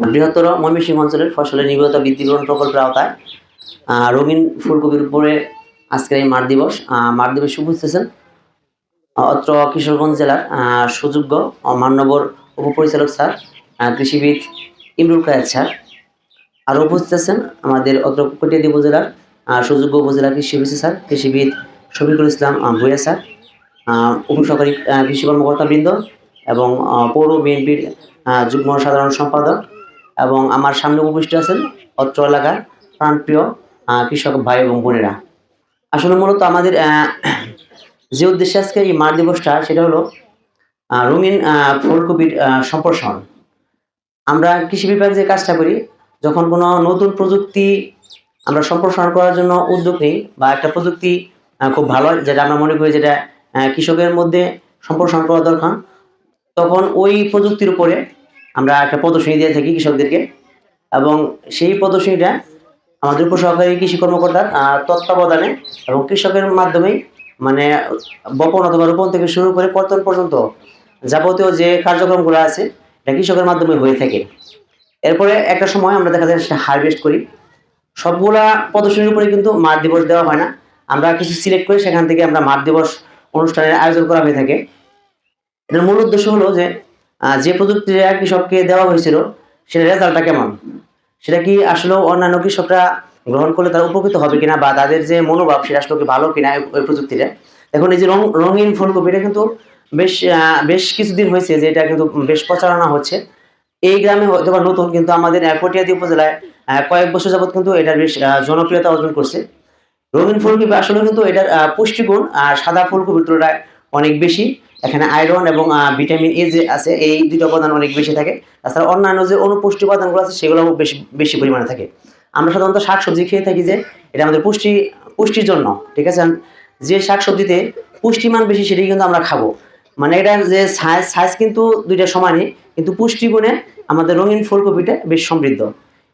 বৃহত্তর ময়মনসিংহ অঞ্চলের ফসলের নিবিড়তা বৃদ্ধিকরণ প্রকল্পের আওতায়। রঙিন ফুলকপির উপরে আজকের এই মাঠ দিবস। মাঠ দিবস উপস্থিত অত্র কিশোরগঞ্জ জেলার সুযোগ্য মান্যবর উপপরিচালক স্যার কৃষিবিদ ইমরুল কায়েদ স্যার। আরও উপস্থিত আছেন আমাদের অত্র কটিয়াদি উপজেলার সুযোগ্য উপজেলা কৃষি অফিসার স্যার, কৃষিবিদ শফিকুল ইসলাম ভূঁইয়া স্যার উপসহকারী কৃষি কর্মকর্তাবৃন্দ এবং পৌর বিএনপির যুগ্ম সাধারণ সম্পাদক এবং আমার সামনে উপস্থিত আছেন অত্র এলাকার প্রাণপ্রিয় কৃষক ভাই এবং বোনেরা। আসলে মূলত আমাদের যে উদ্দেশ্যে আজকে এই মার দিবসটা, সেটা হলো রঙিন ফুলকপির সম্প্রসারণ। আমরা কৃষি বিভাগ যে কাজটা করি, যখন কোনো নতুন প্রযুক্তি আমরা সম্প্রসারণ করার জন্য উদ্যোগ নিই বা একটা প্রযুক্তি খুব ভালো যেটা আমরা মনে করি যেটা কৃষকের মধ্যে সম্প্রসারণ করা দরকার, তখন ওই প্রযুক্তির উপরে আমরা একটা প্রদর্শনী দিয়ে থাকি কৃষকদেরকে। এবং সেই প্রদর্শনীটা আমাদের উপসহকারী কৃষি কর্মকর্তার তত্ত্বাবধানে এবং কৃষকের মাধ্যমেই মানে বপন অথবা রোপণ থেকে শুরু করে পর্তন পর্যন্ত যাবতীয় যে কার্যক্রমগুলো আছে, এটা কৃষকের মাধ্যমে হয়ে থাকে। এরপরে একটা সময় আমরা দেখা যায় সেটা হারভেস্ট করি। সবগুলা প্রদর্শনীর উপরে কিন্তু মাঠ দিবস দেওয়া হয় না। আমরা কিছু সিলেক্ট করে সেখান থেকে আমরা মাঠ দিবস অনুষ্ঠানের আয়োজন করা হয়ে থাকে। এটার মূল উদ্দেশ্য হলো যে যে প্রযুক্তিটা কৃষককে দেওয়া হয়েছিল সেটা রেজাল্টটা কেমন? সেটা কি আসলে অন্যান্য কৃষকরা গ্রহণ করলে তারা উপকৃত হবে কিনা বা তাদের যে মনোভাব সেটা আসলে ভালো কিনা ওই- প্রযুক্তিটা? এখন এই যে রং রঙিন ফুলকপি এটা কিন্তু বেশ বেশ কিছুদিন হয়েছে যে এটা কিন্তু বেশ প্রচারণা হচ্ছে। এই গ্রামে হয়তো বা নতুন কিন্তু আমাদের আহ, কটিয়াদি উপজেলায় কয়েক বছর যাবত কিন্তু এটার বেশ জনপ্রিয়তা অর্জন করছে। রঙিন ফুলকপি আসলে কিন্তু এটার পুষ্টিগুণ আর সাদা ফুলকপির তুলনায় অনেক বেশি। এখানে আয়রন এবং ভিটামিন এ যে আছে, এই দুটো উপাদান অনেক বেশি থাকে। তাছাড়া অন্যান্য যে অনুপুষ্টি উপাদানগুলো আছে, সেগুলো বেশি বেশি পরিমাণে থাকে। আমরা সাধারণত শাকসবজি খেয়ে থাকি যে, এটা আমাদের পুষ্টি, পুষ্টির জন্য, ঠিক আছে? যে শাকসবজিতে পুষ্টিমান বেশি, সেটাই কিন্তু আমরা খাব। মানে এটা যে সাইজ সাইজ কিন্তু দুইটা সমানই, কিন্তু পুষ্টিগুণে আমাদের রঙিন ফুলকপিটা বেশ সমৃদ্ধ।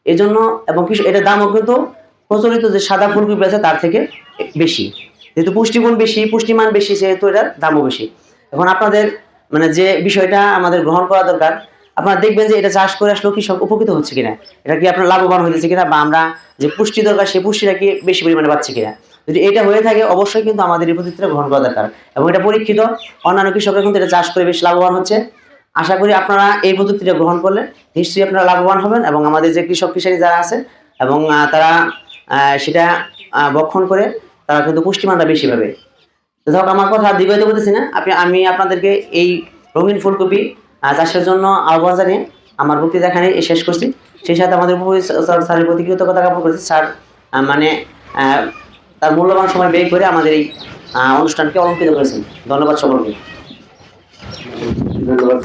এই জন্য এবং কিছু, এটার দামও কিন্তু প্রচলিত যে সাদা ফুলকপি আছে, তার থেকে বেশি। যেহেতু পুষ্টিগুণ বেশি, পুষ্টিমান বেশি, সেহেতু এটার দামও বেশি। এখন আপনাদের মানে যে বিষয়টা আমাদের গ্রহণ করা দরকার, আপনারা দেখবেন যে এটা চাষ করে আসলেও কৃষক উপকৃত হচ্ছে কিনা? এটা কি আপনার লাভবান হয়েছে কিনা? বা আমরা যে পুষ্টি দরকার, সেই পুষ্টিটা কি বেশি পরিমাণে পাচ্ছি কিনা? যদি এটা হয়ে থাকে, অবশ্যই কিন্তু আমাদের এই পদ্ধতিটা গ্রহণ করা দরকার। এবং এটা পরীক্ষিত, অন্যান্য কৃষকরা কিন্তু এটা চাষ করে বেশ লাভবান হচ্ছে। আশা করি আপনারা এই প্রযুক্তিটা গ্রহণ করলে নিশ্চয়ই আপনারা লাভবান হবেন এবং আমাদের যে কৃষক কৃষারি যারা আছে এবং তারা সেটা বক্ষণ করে তারা কিন্তু পুষ্টিমানটা বেশি পাবে। তো ধরো আমার কথা দীর্ঘায়িত করতেছি না, আপনি, আমি আপনাদেরকে এই রঙিন ফুলকপি চাষের জন্য আহ্বান জানিয়ে আমার বক্তৃতা এখানে শেষ করছি। সেই সাথে আমাদের স্যারের প্রতি কৃতজ্ঞতা জ্ঞাপন করেছি। স্যার মানে তার মূল্যবান সময় ব্যয় করে আমাদের এই অনুষ্ঠানকে অলঙ্কৃত করেছেন। ধন্যবাদ সকলকে। ধন্যবাদ